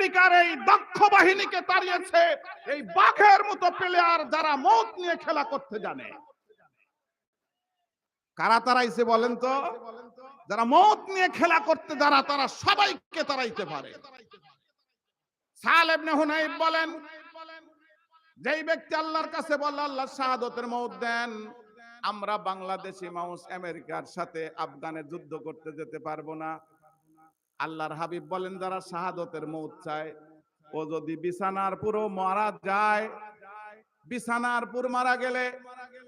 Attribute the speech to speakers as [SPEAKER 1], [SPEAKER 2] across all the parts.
[SPEAKER 1] আমেরিকার এই দক্ষ বাহিনীকে তাড়িয়েছে, এই বাঘের মতো প্লেয়ার যারা মত নিয়ে খেলা করতে জানে। কারা তারাইছে বলেন তো? যারা মত নিয়ে খেলা করতে যারা, তারা সবাইকে তারাইতে পারে। সালেব হুনাইব বলেন, যেই ব্যক্তি আল্লাহর কাছে বলে, আল্লাহ শাহাদতের মৌত দেন, আমরা বাংলাদেশি মানুষ, আমেরিকার সাথে আফগানে যুদ্ধ করতে যেতে পারব না। আল্লাহর হাবিব বলেন, যারা শাহাদতের মৌত চায়, ও যদি বিছানার পুরো মারা যায় বিছানার পুর মারা গেলে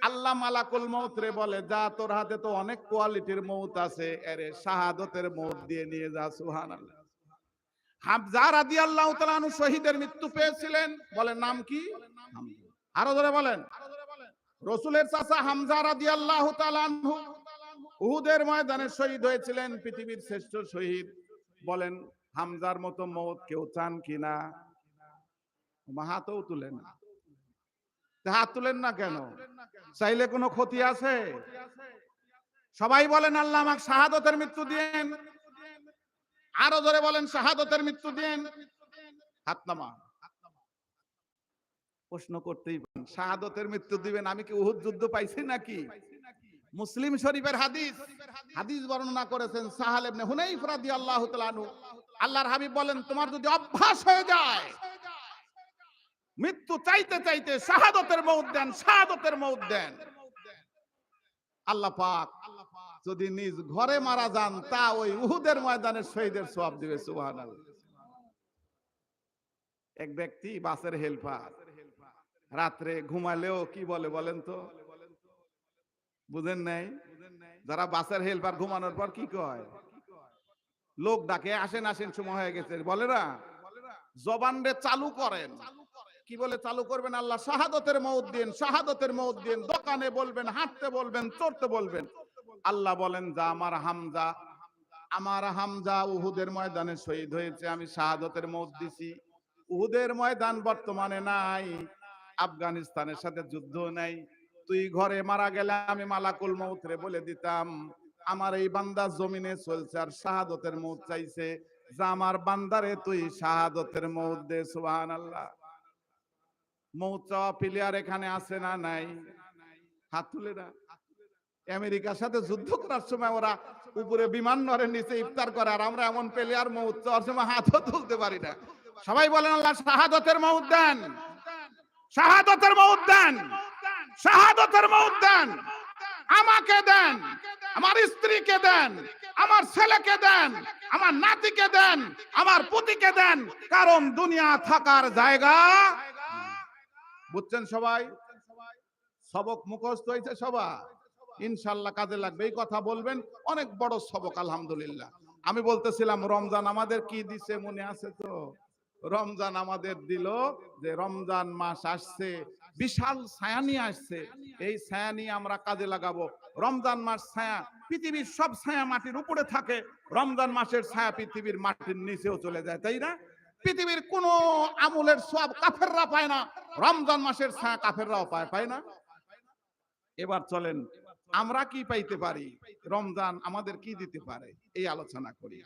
[SPEAKER 1] আল্লাহ মালাকুল মৌত রে বলে, যা তোর হাতে তো অনেক কোয়ালিটির মৌত আছে, এরে শাহাদতের মৌত দিয়ে নিয়ে যা, সুবহানাল্লাহ। হামজা রাদিয়াল্লাহু তাআলা আনহু শহীদের মৃত্যু পেয়েছিলেন বলেন নাম কি? আরও ধরে বলেন। রসুলের চাচা হামজা রাদিয়াল্লাহু তাআলা আনহু উহুদের ময়দানে শহীদ হয়েছিলেন, পৃথিবীর শ্রেষ্ঠ শহীদ। বলেন, হামজার মতো মৌত কেউ চান কিনা হাতও তুলেন হাত তুলেন না কেন? চাইলে কোনো ক্ষতি আছে? সবাই বলেন, আল্লাহ আমাকে শাহাদতের মৃত্যু দিয়েন। আরও ধরে বলেন, শাহাদতের মৃত্যু দিন হাত নামা প্রশ্ন করতেই পারেন, শাহাদতের মৃত্যু দিবেন। আমি কি উহুদ যুদ্ধ পাইছি নাকি? মুসলিম শরীফের হাদিস হাদিস বর্ণনা করেছেন সাহাল ইবনে হুনাইফ রাদিয়াল্লাহু তাআলা আল্লাহর হাবিব বলেন, তোমার যদি অভ্যাস হয়ে যায়, মৃত্যু চাইতে চাইতে শাহাদতের মৌত দেন, শাহাদতের মৌত দেন। আল্লাহ পাক যদি নিজ ঘরে মারা যান, তা ওই উহুদের ময়দানে শহীদের সওয়াব দিবে, সুবহানাল্লাহ। এক ব্যক্তি বাসের হেল্পার রাত্রে ঘুমালেও কি বলে বলেন তো? বুঝেন নাই? যারা বাসের হেল্পার ঘুমানোর পর কি কয়? লোক ডাকে, আসেন আসেন, সময় হয়ে গেছে। বলে না? জবান রে চালু করেন। কি বলে চালু করবেন আল্লাহ? শাহাদতের মৌত দিন, শাহাদতের মৌত দিন। দোকানে বলবেন, হাঁটতে বলবেন, চড়তে বলবেন। আল্লাহ বলেন, যা আমার হামজা আমার হামজা উহুদের ময়দানে শহীদ হয়েছে। আমি শাহাদতের মৌত দিছি। উহুদের ময়দান বর্তমানে নাই। আফগানিস্তানের সাথে যুদ্ধ নাই। তুই ঘরে মারা গেলে আমি মালাকুল মৌতরে বলে দিতাম, আমার এই বান্দা জমিনে চলছে আর শাহাদতের মৌত চাইছে। যা আমার বান্দারে তুই শাহাদতের মৌত দে, সুবহানাল্লাহ। মৌত চাওয়া প্লেয়ার এখানে আছে না নাই? হাত তুলে না। আমেরিকার সাথে যুদ্ধ করার সময় ওরা উপরে বিমান নরের নিচে ইফতার করে, আর আমরা এমন প্লেয়ার মৌত চাওয়ার সময় হাতও তুলতে পারি না। সবাই বলেন, আল্লাহ শাহাদতের মৌত দেন। শাহাদতের মৌত দেন। শাহাদতের মৌত দেন, আমাকে দেন, আমার স্ত্রীকে দেন, আমার ছেলেকে দেন, আমার নাতিকে দেন, আমার পুতিকে দেন, কারণ দুনিয়া থাকার জায়গা। বুঝছেন সবাই? সবক মুখস্থ হয়েছে সবার? ইনশাল্লাহ কাজে লাগবে। এই কথা বলবেন, অনেক বড় সবক, আলহামদুলিল্লাহ। আমি বলতেছিলাম, রমজান আমাদের কি দিছে মনে আছে তো? রমজান আমাদের দিল যে রমজান মাস আসছে বিশাল ছায়া নিয়ে আসছে। এই ছায়া নিয়ে আমরা কাজে লাগাবো। রমজান মাস ছায়া, পৃথিবীর সব ছায়া মাটির উপরে থাকে। রমজান মাসের ছায়া পৃথিবীর মাটির নিচেও চলে যায়, তাই না? পৃথিবীর কোন আমলের সব কাফেররা পায় না। রমজান মাসের ছায়া কাফেররাও পায় পায় না? এবার চলেন, আমরা কি পাইতে পারি? রমজান আমাদের কি দিতে পারে? এই আলোচনা করি।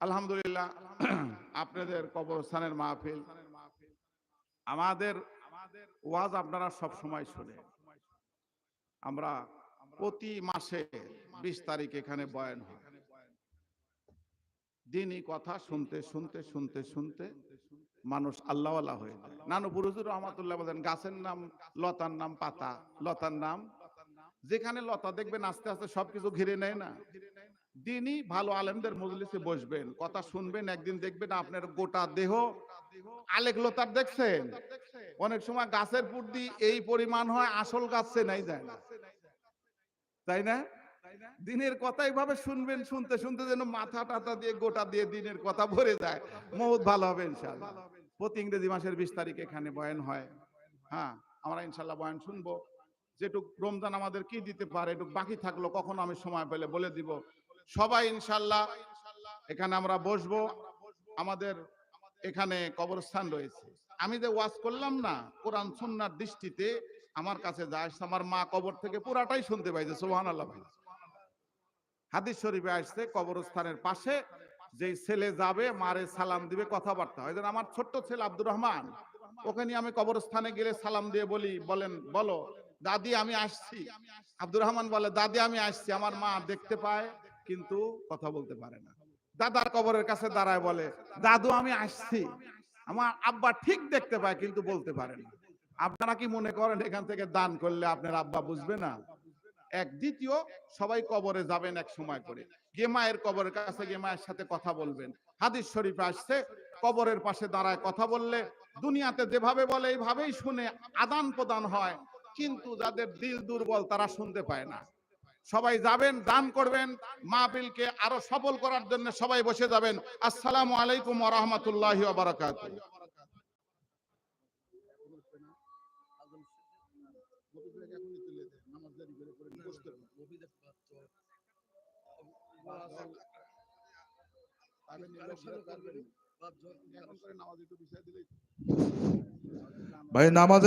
[SPEAKER 1] আলহামদুলিল্লাহ, আপনাদের কবরস্থানের মাহফিল, আমাদের ওয়াজ আপনারা সব সময় শুনে। আমরা প্রতি মাসে বিশ তারিখ এখানে বয়ান হয়। দিনই কথা শুনতে শুনতে শুনতে শুনতে মানুষ আল্লাহওয়ালা হয়ে যায়। নানু পুরুষুর রহমাতুল্লাহ বলেন, গাছের নাম, লতার নাম পাতা, লতার নাম, যেখানে লতা দেখবেন আস্তে আস্তে সবকিছু ঘিরে নেয় না। দিনই ভালো আলেমদের মজলিসে বসবেন, কথা শুনবেন, একদিন দেখবেন আপনার গোটা দেহ আলেক লতার দেখছেন। অনেক সময় গাছের পুর্দি এই পরিমাণ হয়, আসল গাছ নাই যায় না তাই না? দিনের কথা এইভাবে শুনবেন, শুনতে শুনতে যেন মাথা টাথা দিয়ে গোটা দিয়ে দিনের কথা ভরে যায়। বহুত ভালো হবে ইনশাল্লাহ প্রতি ইংরেজি মাসের বিশ তারিখ এখানে বয়ান হয়। হ্যাঁ আমরা ইনশাল্লাহ বয়ান শুনব। যেটুক রমজান আমাদের কি দিতে পারে একটু বাকি থাকল কখন আমি সময় পেলে বলে দিব। সবাই ইনশাল্লাহ এখানে আমরা বসবো। আমাদের এখানে কবরস্থান রয়েছে। আমি যে ওয়াজ করলাম না, কোরআন সুন্নার দৃষ্টিতে আমার কাছে যা আসছে, আমার মা কবর থেকে পুরাটাই শুনতে পাইছে সোহান আল্লাহ ভাই। হাদিস শরীফে আসছে, কবরস্থানের পাশে যেই ছেলে যাবে, মারে সালাম দিবে, কথাবার্তা হয়। আমার ছোট্ট ছেলে আব্দুর রহমান ওখানে আমি কবরস্থানে গেলে সালাম দিয়ে বলি, বলেন, বলো, দাদি, আমি আসছি। আব্দুর রহমান বলে, দাদি, আমি আসছি। আমার মা দেখতে পায়। কিন্তু কথা বলতে পারে না। দাদার কবরের কাছে দাঁড়ায় বলে, দাদু, আমি আসছি। আমার আব্বা ঠিক দেখতে পায়, কিন্তু বলতে পারে না। আপনারা কি মনে করেন এখান থেকে দান করলে আপনার আব্বা বুঝবে না? এক দ্বিতীয়, সবাই কবরে যাবেন এক সময় করে। গিয়ে মায়ের কবরের কাছে গিয়ে মায়ের সাথে কথা বলবেন। হাদিস শরীফে আসছে, কবরের পাশে দাঁড়ায় কথা বললে, দুনিয়াতে যেভাবে বলে, এইভাবেই শুনে আদান প্রদান হয়। কিন্তু যাদের দিল দুর্বল, তারা শুনতে পায় না। সবাই যাবেন, দান করবেন, মাহফিলকে আরও সফল করার জন্য সবাই বসে যাবেন। আসসালামু আলাইকুম রাহমাতুল্লাহি ওয়া বারাকাতুহু।
[SPEAKER 2] ভাই, নামাজের